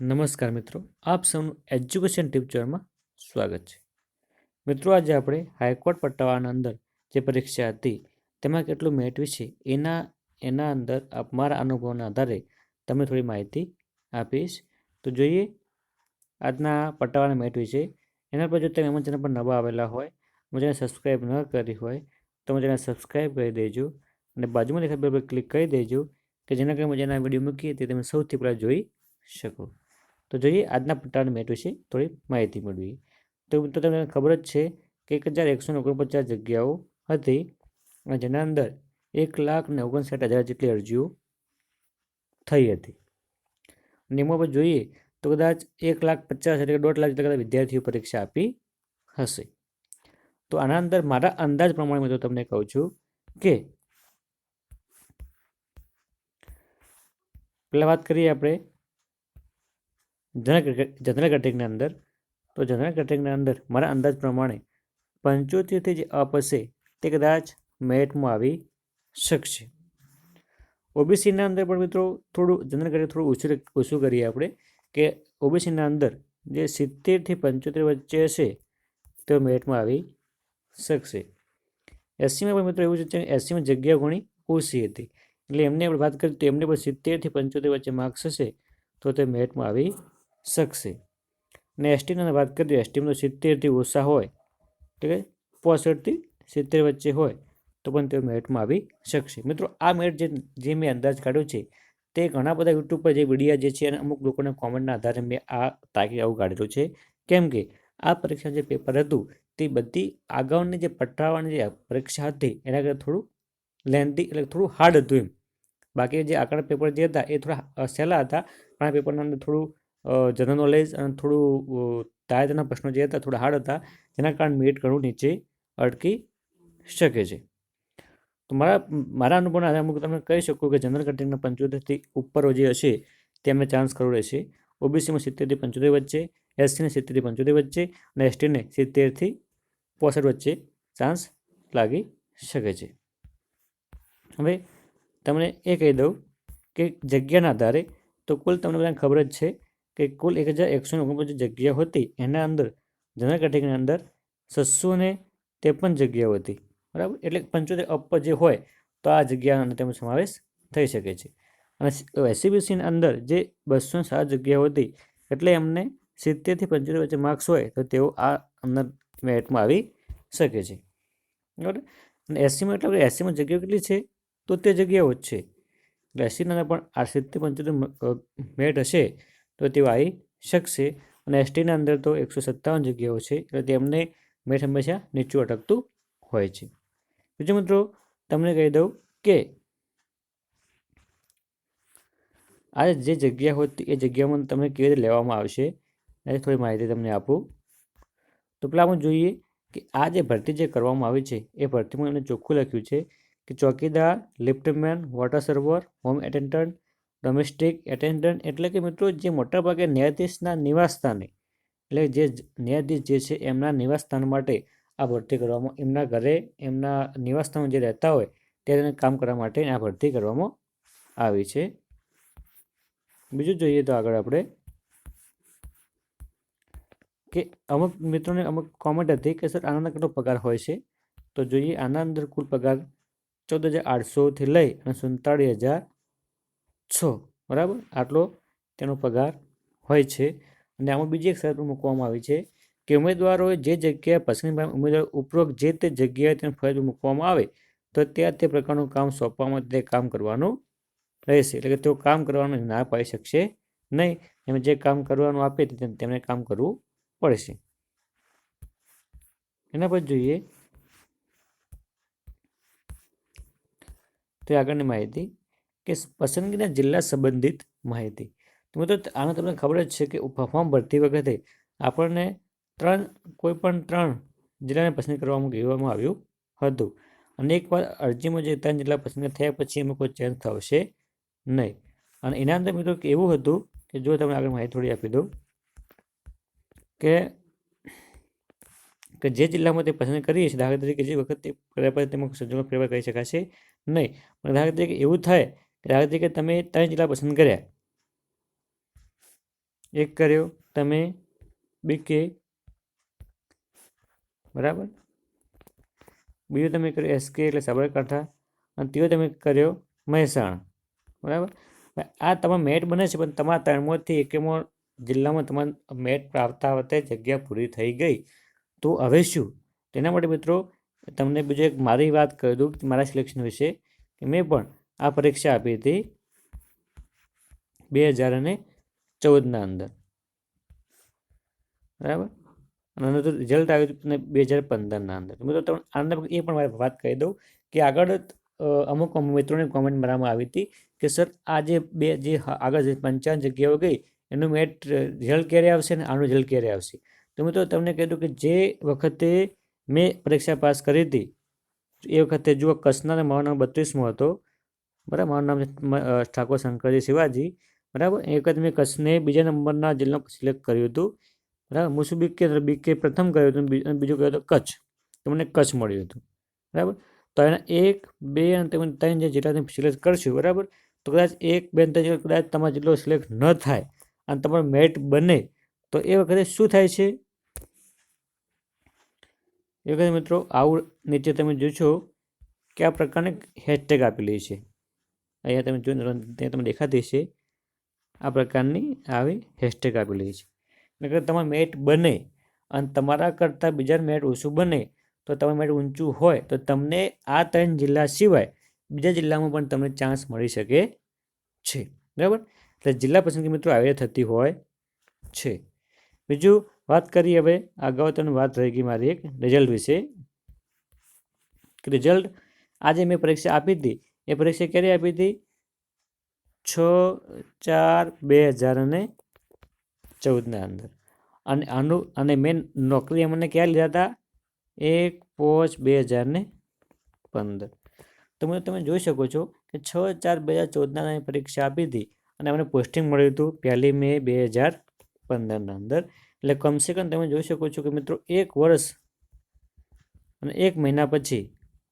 નમસ્કાર મિત્રો, આપ સૌનું એજ્યુકેશન ટીપ ચોરમાં સ્વાગત છે. મિત્રો, આજે આપણે હાઈકોર્ટ પટ્ટાવાળાના અંદર જે પરીક્ષા હતી, તેમાં કેટલું મેળવ્યું છે એના એના અંદર મારા અનુભવના આધારે તમને થોડી માહિતી આપીશ. તો જોઈએ, આજના પટ્ટાવાળા મેળવી છે એના પર જો તમે એમાં ચેનલ પર નવા આવેલા હોય જેને સબસ્ક્રાઈબ ન કરી હોય, તો મને સબસ્ક્રાઈબ કરી દેજો અને બાજુમાં દેખાય પર ક્લિક કરી દેજો, કે જેના કારણે જેના વીડિયો મૂકીએ તે તમે સૌથી પહેલાં જોઈ શકો. તો જોઈએ આજના પટ્ટાના મેચ વિશે થોડી માહિતી મેળવી તો મિત્રો, તમને ખબર જ છે કે એક હજાર એકસો ઓગણપચાસ જગ્યાઓ હતી અને જેના અંદર એક લાખ ને ઓગણસાઠ હજાર જેટલી અરજીઓ થઈ હતી. અને એમાં પણ જોઈએ તો કદાચ એક લાખ પચાસ એટલે દોઢ લાખ જેટલા વિદ્યાર્થીઓ પરીક્ષા આપી હશે. તો આના અંદર મારા અંદાજ પ્રમાણે મિત્રો તમને કહું છું કે પહેલાં વાત કરીએ આપણે જનરલ કેટેગરીની અંદર. તો જનરલ કેટેગરીની અંદર મારા અંદાજ પ્રમાણે પંચોતેરથી જે અપ હશે તે કદાચ મેરિટમાં આવી શકશે. ઓબીસીના અંદર પણ મિત્રો થોડું જનરલ કેટેગરી થોડું ઓછું ઓછું કરીએ આપણે કે ઓબીસીના અંદર જે સિત્તેરથી પંચોતેર વચ્ચે હશે તે મેરિટમાં આવી શકશે. એસીમાં પણ મિત્રો એવું છે કે એસીમાં જગ્યા ઘણી ઓછી હતી. એટલે એમને આપણે વાત કરીએ તો એમને પણ સિત્તેરથી પંચોતેર વચ્ચે માર્ક્સ હશે તો તે મેરિટમાં આવી શકશે. અને એસટીની વાત કરીએ એસટીમાં તો સિત્તેરથી ઓછા હોય. ઠીક છે? પોસઠથી સિત્તેર વચ્ચે હોય તો પણ તેઓ મેરિટમાં આવી શકશે. મિત્રો, આ મેરિટ જે જે મેં અંદાજ કાઢ્યો છે, તે ઘણા બધા યુટ્યુબ પર જે વિડીયા જે છે અને અમુક લોકોના કોમેન્ટના આધારે મેં આ તાકી આવું કાઢેલું છે. કેમ કે આ પરીક્ષા જે પેપર હતું, તે બધી અગાઉની જે પટ્ટાવાળાની જે પરીક્ષા હતી, એના કરતાં થોડું લેન્થી એટલે થોડું હાર્ડ હતું એમ. બાકી જે આગળ પેપર જે હતા, એ થોડા સહેલા હતા, પણ આ પેપરના અંદર થોડું જનરલ નોલેજ અને થોડું તાજેતરના પ્રશ્નો જે હતા, થોડા હાર્ડ હતા, જેના કારણે મેરિટ ઘણું નીચે અટકી શકે છે. તો મારા મારા અનુભવના આધારે હું તમને કહી શકું કે જનરલ કેટેગરીના પંચોતેરથી ઉપર જે હશે તેમને ચાન્સ કરવું રહેશે. ઓબીસીમાં સિત્તેરથી પંચોતેર વચ્ચે એસસીને સિત્તેરથી પંચોતેર વચ્ચે અને એસટીને સિત્તેરથી પોસઠ વચ્ચે ચાન્સ લાગી શકે છે. હવે તમને એ કહી દઉં કે જગ્યાના આધારે તો કુલ તમને બધાને ખબર જ છે કે કુલ એક હજાર એકસો ઓગણપચાસ જગ્યાઓ હતી. એના અંદર, જનરલ કેટેગરીની અંદર છસો ને ત્રેપન જગ્યાઓ હતી. બરાબર? એટલે પંચોતેર અપ જે હોય, તો આ જગ્યાનો તેનો સમાવેશ થઈ શકે છે. અને એસસીબીસીની અંદર જે બસો સાત જગ્યાઓ હતી, એટલે એમને સિત્તેરથી પંચોતેર વચ્ચે માર્ક્સ હોય, તો તેઓ આ અંદર મેરિટમાં આવી શકે છે. બરાબર? અને એસસીમાં એટલે એસસીમાં જગ્યાઓ કેટલી છે? તો તે જગ્યાઓ જ છે. એટલે એસસીના પણ આ સિત્તેર પંચોતેર મેરિટ હશે તો તેઓ આવી શકશે. અને એસટીના અંદર તો એકસો સત્તાવન જગ્યાઓ છે. એટલે તેમને મેરિટ હંમેશા નીચું અટકતું હોય છે. બીજું મિત્રો, તમને કહી દઉં કે આ જે જગ્યા હોય એ જગ્યામાં તમને કેવી રીતે લેવામાં આવશે, એની થોડી માહિતી તમને આપું. તો પેલા આપણે જોઈએ કે આ જે ભરતી જે કરવામાં આવી છે, એ ભરતીમાં એમને ચોખ્ખું લખ્યું છે કે ચોકીદાર, liftman, water server, home attendant domestic attendant એટલે કે મિત્રો જે મોટાભાગે ન્યાયાધીશના નિવાસસ્થાને, એટલે જે ન્યાયાધીશ જે છે એમના નિવાસસ્થાન માટે આ ભરતી કરવામાં, એમના ઘરે એમના નિવાસસ્થાનમાં જે રહેતા હોય ત્યારે તેને કામ કરવા માટે આ ભરતી કરવામાં આવી છે. બીજું જોઈએ તો આગળ આપણે કે અમુક મિત્રોને અમુક કોમેન્ટ હતી કે સર આના કેટલો પગાર હોય છે? તો જોઈએ આના અંદર કુલ પગાર ચૌદ હજાર આઠસોથી લઈ અને સુડતાળીસ હજાર છ, બરાબર? આટલો તેનો પગાર હોય છે. અને આમાં બીજી એક શરત મૂકવામાં આવી છે કે ઉમેદવારોએ જે જગ્યાએ પસંદ પામેલ ઉમેદવાર ઉપરોક્ત જે તે જગ્યાએ તેને ફરજ મૂકવામાં આવે, તો ત્યાં તે પ્રકારનું કામ સોંપવામાં તે કામ કરવાનું રહેશે. એટલે કે તેઓ કામ કરવાનું ના પાડી શકશે નહીં. એમ જે કામ કરવાનું આપે તેમને કામ કરવું પડશે. એના પછી જોઈએ તે આગળની માહિતી. કે પસંદગીના જિલ્લા સંબંધિત માહિતી. તો મિત્રો આને તમને ખબર જ છે કે ફોર્મ ભરતી વખતે આપણને ત્રણ, કોઈ પણ ત્રણ જિલ્લાને પસંદ કરવામાં કહેવામાં આવ્યું હતું. અને એકવાર અરજીમાં જે ત્રણ જિલ્લા પસંદ થયા પછી એમાં કોઈ ચેન્જ થશે નહીં. અને એના અંદર મિત્રો એવું હતું કે જો તમને આગળ માહિતી થોડી આપી દઉં કે કે જે જિલ્લામાં તે પસંદ કરીએ છીએ, દાખલા તરીકે જે વખત તે, કર્યા પછી તેમાં સંજોગો ફેરફાર કરી શકાશે નહીં. પણ દાખલા તરીકે એવું થાય દાખલા તરીકે તમે ત્રણ જિલ્લા પસંદ કર્યા? એક કર્યો, તમે બીકે બરાબર? બીજો તમે કર્યો એસકે એટલે સાબરકાંઠા. અને ત્રીજો તમે કર્યો મહેસાણા. બરાબર? આ તમારા મેટ બને છે, પણ તમારા ત્રણમાંથી એકેમાં જિલ્લામાં તમારા મેટ પ્રાપ્ત વખતે જગ્યા પૂરી થઈ ગઈ. તો હવે શું? તેના માટે મિત્રો, તમને બીજું એક મારી વાત કરી દઉં મારા સિલેક્શન વિશે. કે મેં પણ આ પરીક્ષા આપી હતી બે હજાર અને ચૌદના અંદર. બરાબર? અને આનું તો રિઝલ્ટ આવ્યું હતું બે હજાર પંદરના અંદર. મિત્રો, તમને આનંદ એ પણ મારે વાત કહી દઉં કે આગળ અમુક મિત્રોને કોમેન્ટ મારામાં આવી હતી કે, સર, આ જે બે, જે આગળ જે પંચાવન જગ્યાઓ ગઈ, એનું મેટ રિઝલ્ટ ક્યારે આવશે અને આનું રિઝલ્ટ ક્યારે આવશે? તો મિત્રો, તમને કહી દઉં કે જે વખતે મેં પરીક્ષા પાસ કરી હતી, એ વખતે જુઓ, કચ્છના મારો નામ બત્રીસમો હતો. બરાબર? મારું નામ છે ઠાકોર શંકરજી શિવાજી. બરાબર? એ વખત મેં કચ્છને બીજા નંબરના જિલ્લો સિલેક્ટ કર્યું હતું. બરાબર? મુસુબી કે બીકે બીકે પ્રથમ કર્યું હતું અને બીજું કર્યું હતું કચ્છ. તો મને કચ્છ મળ્યું હતું. બરાબર? તો એના એક, બે અને તમે ત્રણ જે જિલ્લા તમે સિલેક્ટ કરશો, બરાબર? તો કદાચ એક, બે ત્રણ કદાચ તમારો જિલ્લો સિલેક્ટ ન થાય અને તમારો મેટ બને, તો એ વખતે શું થાય છે? એ વખતે મિત્રો આવું નીચે તમે જોશો કે આ પ્રકારની હેશટેગ આપેલી છે. અહીંયા તમે જો ત્યાં તમને દેખાતી છે આ પ્રકારની આવી હેશટેગ આપેલી છે. એટલે તમારું મેટ બને અને તમારા કરતાં બીજા મેટ ઓછું બને તો તમારું મેટ ઊંચું હોય તો તમને આ ત્રણ જિલ્લા સિવાય બીજા જિલ્લામાં પણ તમને ચાન્સ મળી શકે છે. બરાબર? એટલે જિલ્લા પસંદગી મિત્રો આવી થતી હોય છે. બીજું વાત કરીએ હવે, અગાઉ તમને વાત રહી ગઈ મારી એક રિઝલ્ટ વિશે. કે રિઝલ્ટ આજે મેં પરીક્ષા આપી હતી. એ પરીક્ષા ક્યારે આપી હતી? છ, ચાર, બે હજાર અને ચૌદના અંદર. અને આનું, અને મેં નોકરી અમને ક્યાં લીધા હતા? એક, પાંચ, બે હજાર ને પંદર. મને તમે જોઈ શકો છો કે છ, ચાર, બે હજાર ચૌદના પરીક્ષા આપી હતી અને અમને પોસ્ટિંગ મળ્યું હતું પહેલી મે બે હજાર પંદરના અંદર. એટલે કમસે કમ તમે જોઈ શકો છો કે મિત્રો એક વર્ષ અને એક મહિના પછી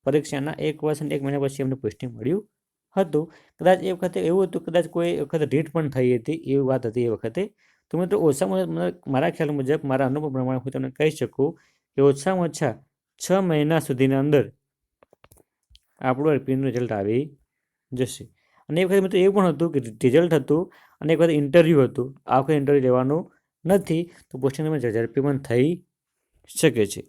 પરીક્ષાના એક વર્ષ અને એક મહિના પછી અમને પોસ્ટિંગ મળ્યું હતું. કદાચ એ વખતે એવું હતું, કદાચ કોઈ વખતે રીટ પણ થઈ હતી, એવી વાત હતી એ વખતે. તો મિત્રો, ઓછામાં ઓછા મારા ખ્યાલ મુજબ, મારા અનુભવ પ્રમાણે હું તમને કહી શકું કે ઓછામાં ઓછા છ મહિના સુધીના અંદર આપણું એલપીનું રિઝલ્ટ આવી જશે. અને એ વખતે મિત્રો એવું પણ હતું કે રિઝલ્ટ હતું અને એક વખત ઇન્ટરવ્યૂ હતું. આ વખતે ઇન્ટરવ્યૂ લેવાનું નથી. તો પોસ્ટિંગ તમે ઝડપી પણ થઈ શકે છે.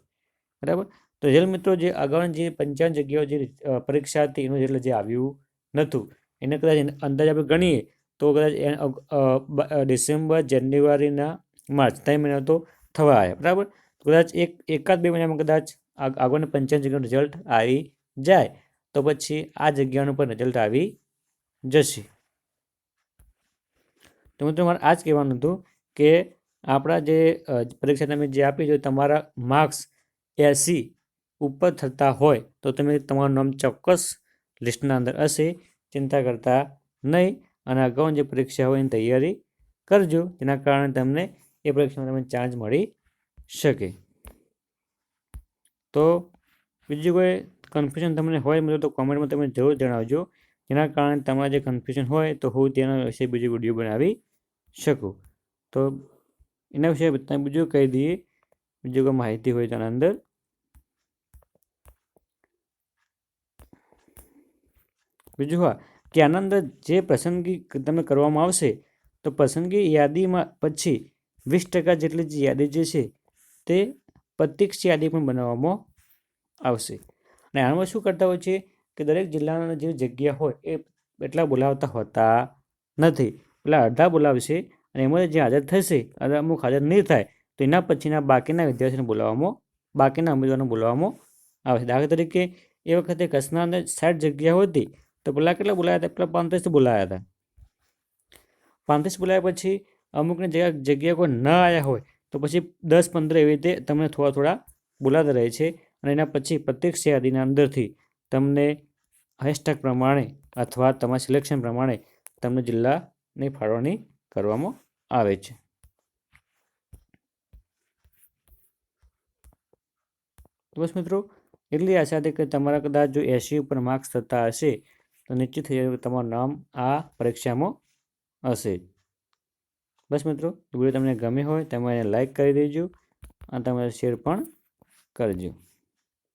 બરાબર? તો જેલ મિત્રો, જે અગાઉની જે પંચાવન જગ્યાઓ જે પરીક્ષા હતી, એનું રિઝલ્ટ જે આવ્યું નહોતું. એને કદાચ અંદાજ આપણે ગણીએ તો કદાચ ડિસેમ્બર, જાન્યુઆરીના માર્ચ, ત્રણ મહિના તો થવા આવ્યા બરાબર કદાચ એક, એકાદ બે મહિનામાં કદાચ આ- આગળની પંચાવન જગ્યાનું રિઝલ્ટ આવી જાય. તો પછી આ જગ્યાનું પણ રિઝલ્ટ આવી જશે. તો મિત્રો, મારે આ જ કહેવાનું હતું કે આપણા જે પરીક્ષા તમે જે આપી જો તમારા માર્ક્સ એંસી ઉપર થતા હોય તો તમે તમારું નામ ચોક્કસ લિસ્ટના અંદર હશે. ચિંતા કરતા નહીં અને અગાઉ જે પરીક્ષા હોય એની તૈયારી કરજો. જેના કારણે તમને એ પરીક્ષામાં તમને ચાન્સ મળી શકે. તો બીજું કોઈ કન્ફ્યુઝન તમને હોય મિત્રો તો કોમેન્ટમાં તમે જરૂર જણાવજો. જેના કારણે તમારા જે કન્ફ્યુઝન હોય તો હું તેના વિશે બીજો વીડિયો બનાવી શકું. તો એના વિશે બીજું કહી દઈએ. બીજું કોઈ માહિતી હોય તેના અંદર. બીજું હા, કે આના અંદર જે પસંદગી તમે કરવામાં આવશે, તો પસંદગી યાદીમાં પછી વીસ ટકા જેટલી જે યાદી જે છે, તે પ્રત્યક્ષ યાદી પણ બનાવવામાં આવશે. અને આમાં શું કરતા હોય છે, કે દરેક જિલ્લાના જે જગ્યા હોય, એ એટલા બોલાવતા હોતા નથી. પેલા અડધા બોલાવશે અને એમાં જે હાજર થશે, અને અમુક હાજર નહીં થાય, તો એના પછીના બાકીના વિદ્યાર્થીઓને બોલાવવામાં, બાકીના ઉમેદવારોને બોલાવવામાં આવે દાખલા તરીકે, એ વખતે કચ્છના અંદર સાઠ જગ્યાઓ હતી તો પેલા કેટલા બોલાયા હતા? પેલા પાંત્રીસ બોલાયા હતા. પાંત્રીસ બોલાયા પછી અમુકની જગ્યા જગ્યા કોઈ ન આવ્યા હોય તો પછી દસ, પંદર એવી રીતે તમને થોડા થોડા બોલાતા રહે છે અને એના પછી પ્રત્યેક યાદીના અંદરથી તમને હેશટેગ પ્રમાણે અથવા તમારા સિલેક્શન પ્રમાણે તમને જિલ્લાની ફાળવણી કરવામાં આવે છે. બસ મિત્રો, એટલી આશા હતી કે તમારા કદાચ જો એસી ઉપર માર્ક્સ થતા હશે તો નિશ્ચિત થઈ જાય કે તમારું નામ આ પરીક્ષામાં હશે. બસ મિત્રો વીડિયો તમને ગમે હોય તમે લાઈક કરી દેજો અને તમે શેર પણ કરજો.